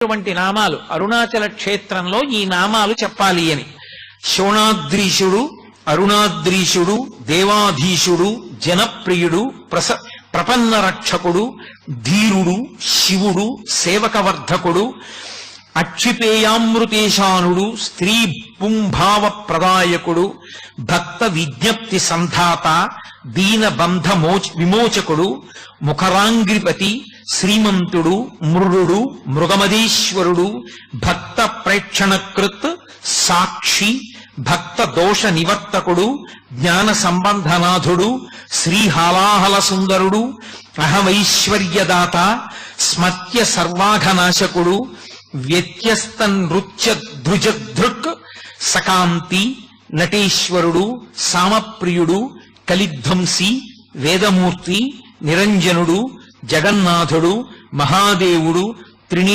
అటువంటి నామాలు. అరుణాచల క్షేత్రంలో ఈ నామాలు చెప్పాలి అని. శోణాద్రీషుడు అరుణాద్రీషుడు దేవాధీశుడు జనప్రియుడు ప్రస ప్రపన్న రక్షకుడు ధీరుడు శివుడు సేవకవర్ధకుడు అక్షిపేయామృతేశానుడు స్త్రీ పుంభావ ప్రదాయకుడు భక్త విజ్ఞప్తి సంధాత దీన బంధ మోచ విమోచకుడు ముఖరాంగ్రిపతి శ్రీమంతుడు మృరుడు మృగమదీశ్వరుడు భక్త ప్రేక్షణకృత్ సాక్షి భక్త దోష నివర్తకుడు జ్ఞాన సంబంధనాథుడు శ్రీహాలాహల సుందరుడు అహమైశ్వర్యదాత స్మత్య సర్వాఘనాశకుడు వ్యత్యస్త నృత్య ధృజధృక్ సకాంతి నటేశ్వరుడు సామప్రియుడు కలిధ్వంసి వేదమూర్తి నిరంజనుడు జగన్నాథుడు మహాదేవుడు త్రినీ